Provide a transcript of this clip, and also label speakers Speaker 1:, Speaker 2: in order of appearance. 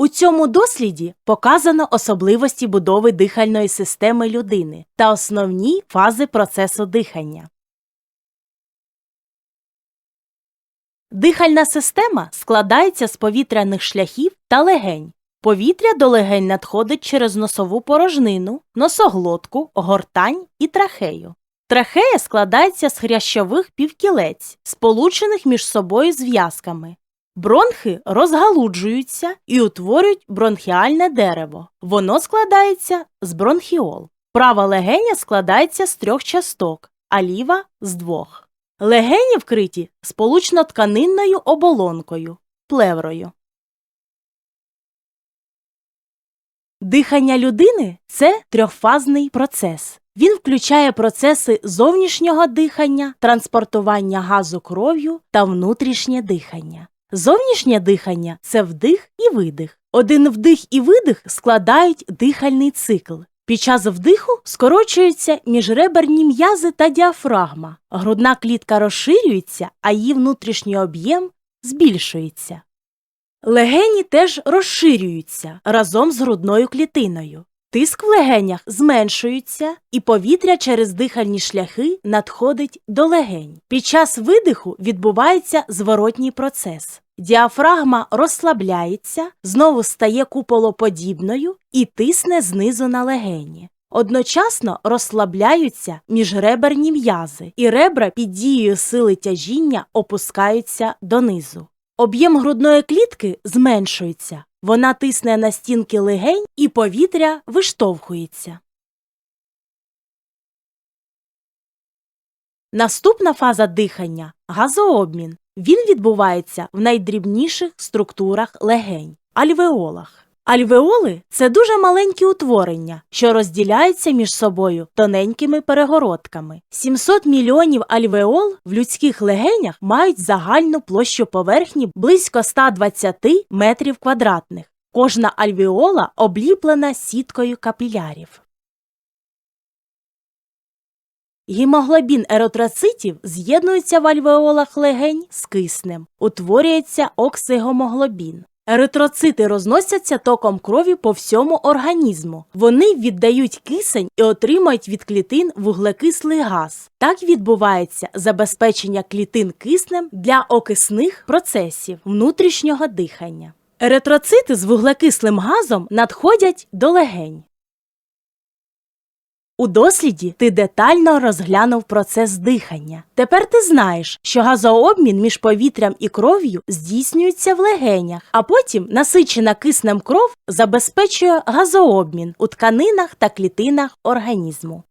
Speaker 1: У цьому досліді показано особливості будови дихальної системи людини та основні фази процесу дихання. Дихальна система складається з повітряних шляхів та легень. Повітря до легень надходить через носову порожнину, носоглотку, гортань і трахею. Трахея складається з хрящових півкілець, сполучених між собою зв'язками. Бронхи розгалуджуються і утворюють бронхіальне дерево. Воно складається з бронхіол. Права легеня складається з трьох часток, а ліва з двох. Легені вкриті сполучно-тканинною оболонкою плеврою. Дихання людини це трьохфазний процес. Він включає процеси зовнішнього дихання, транспортування газу кров'ю та внутрішнє дихання. Зовнішнє дихання це вдих і видих. Один вдих і видих складають дихальний цикл. Під час вдиху скорочуються міжреберні м'язи та діафрагма. Грудна клітка розширюється, а її внутрішній об'єм збільшується. Легені теж розширюються разом з грудною клітиною. Тиск в легенях зменшується, і повітря через дихальні шляхи надходить до легень. Під час видиху відбувається зворотній процес. Діафрагма розслабляється, знову стає куполоподібною і тисне знизу на легені. Одночасно розслабляються міжреберні м'язи, і ребра під дією сили тяжіння опускаються донизу. Об'єм грудної клітки зменшується, вона тисне на стінки легень і повітря виштовхується. Наступна фаза дихання газообмін. Він відбувається в найдрібніших структурах легень альвеолах. Альвеоли це дуже маленькі утворення, що розділяються між собою тоненькими перегородками. 700 мільйонів альвеол в людських легенях мають загальну площу поверхні близько 120 метрів квадратних. Кожна альвеола обліплена сіткою капілярів. Гемоглобін еритроцитів з'єднується в альвеолах легень з киснем. Утворюється оксигомоглобін. Еритроцити розносяться током крові по всьому організму. Вони віддають кисень і отримують від клітин вуглекислий газ. Так відбувається забезпечення клітин киснем для окисних процесів внутрішнього дихання. Еритроцити з вуглекислим газом надходять до легень. У досліді ти детально розглянув процес дихання. Тепер ти знаєш, що газообмін між повітрям і кров'ю здійснюється в легенях, а потім насичена киснем кров забезпечує газообмін у тканинах та клітинах організму.